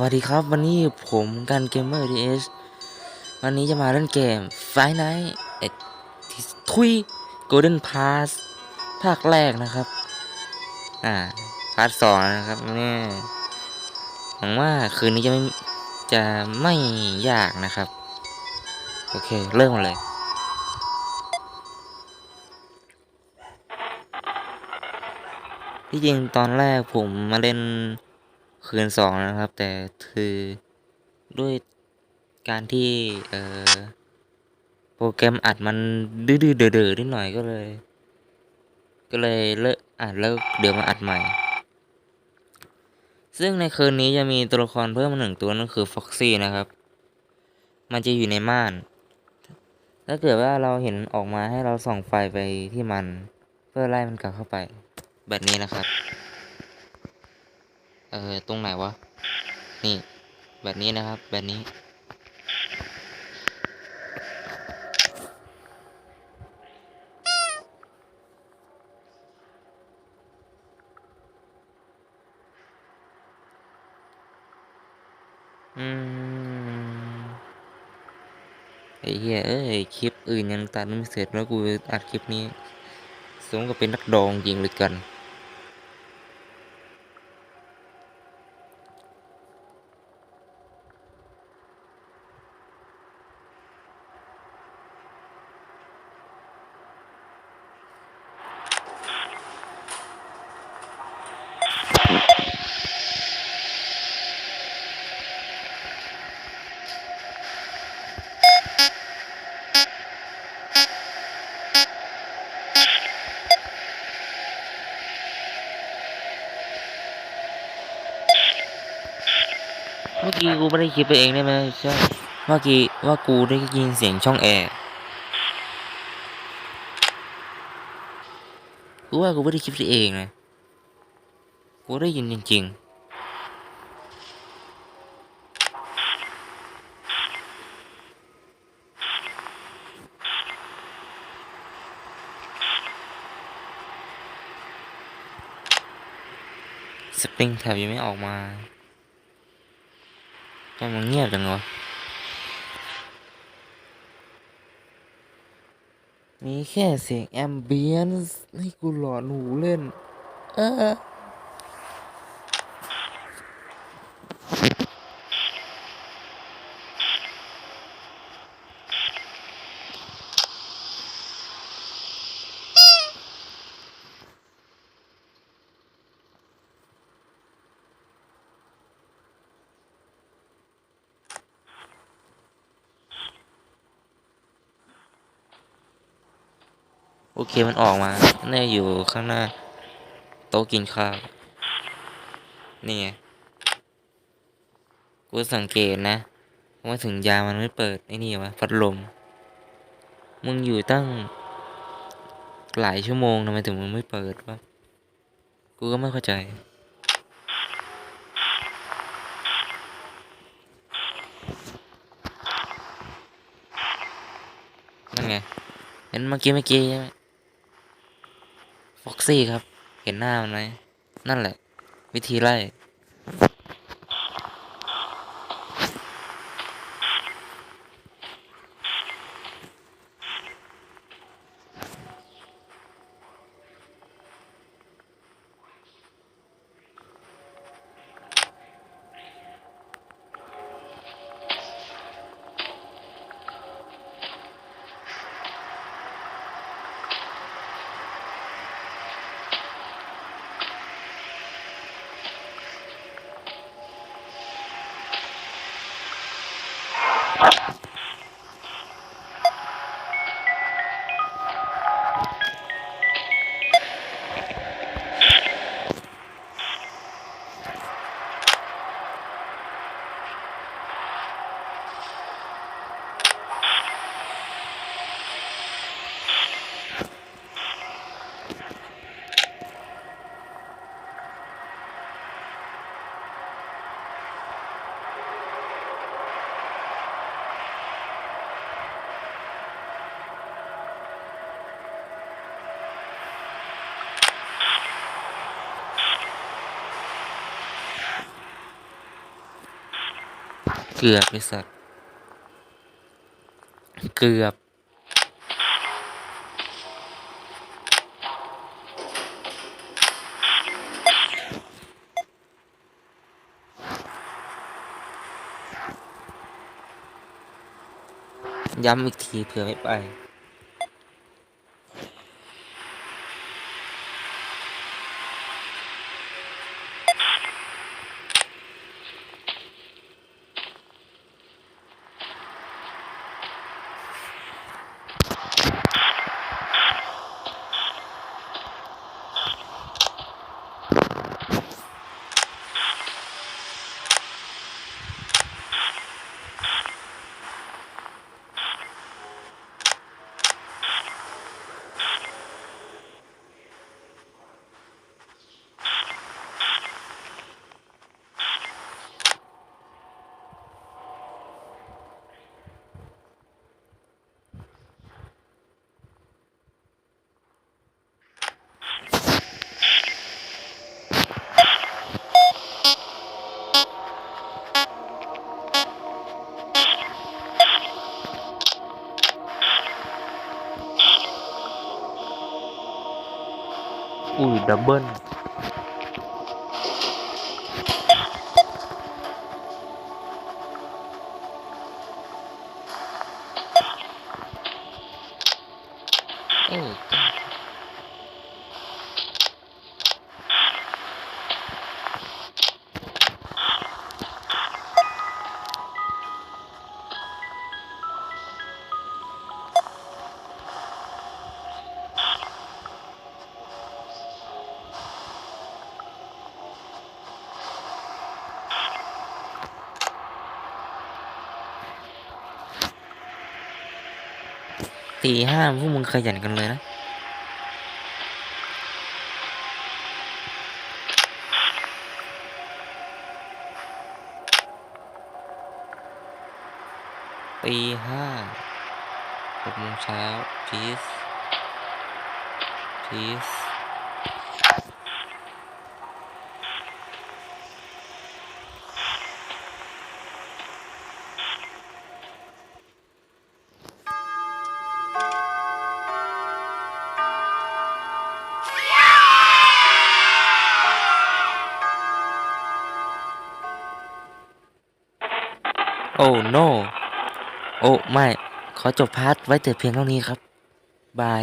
วัสดีครับ วันนี้ผมกันเกมเมอร์ดีเอสวันนี้จะมาเล่นเกม f i ไน Night เอ็ดทุย Golden Pass ภาคแรกนะครับ อ่า พาร์ทสองนะครับเนี่ยหวังว่าคืนนี้จะไม่จะไม่ยากนะครับ โอเค เริ่มเลยที่จริงตอนแรกผมมาเล่น คืนสองนะครับ แต่คือด้วยการที่เออโปรแกรมอัดมันดื้อๆเด๋อๆนิดหน่อยก็เลย ก็เลยเลิกอัดแล้วเดี๋ยวมาอัดใหม่ ซึ่งในคืนนี้จะมีตัวละครเพิ่มมาหนึ่งตัวนั่นคือฟ็อกซี่นะครับ มันจะอยู่ในม่าน ถ้าเกิดว่าเราเห็นออกมาให้เราส่องไฟไปที่มัน เพื่อไล่มันกลับเข้าไป แบบนี้นะครับ เออตรงไหนวะ นี่ แบบนี้นะครับ แบบนี้ อืม ไอ้เหี้ย เอ้ย คลิปอื่นยังตัดไม่เสร็จแล้วกูอัดคลิปนี้ สมกับเป็นนักดองจริงเลยกัน มื่อกี้กูไม่ได้คิดไปเองได้ไหมใช่เมื่อกี้ว่ากูได้ยินเสียงช่องแอร์กูว่ากูไม่ได้คิดไปเองนะกูได้ยินจริงๆสปริงแทบยังไม่ออกมา ทำไมมันเงียบจังวะมีแค่เสียงแอมเบียนซ์ให้กูหลอนหูเล่น เออ เคมันออกมาแน่อยู่ข้างหน้า โต๊ะกินข้าวนี่ไงกูสังเกตนะว่าถึงยามันไม่เปิดไอ้นี่วะพัดลม มึงอยู่ตั้ง หลายชั่วโมงทำไมถึงมึงไม่เปิดวะกูก็ไม่เข้าใจนั่นไงเห็นเมื่อกี้เมื่อกี้ใช่ไหม ฟ็อกซี่ครับ เห็นหน้ามันไหมนั่นแหละ วิธีไล่ กือบไปสัตว์ เกือบ ย้ำอีกทีเผื่อไม่ไป อุ้ยดั ตีห้าพวกมึงขยันกันเลยนะ ตีห้าหกโมงเช้าพีซพีซ โอ้ no โอ้ไม่ ขอจบพาร์ทไว้แต่เพียงเท่านี้ครับ บาย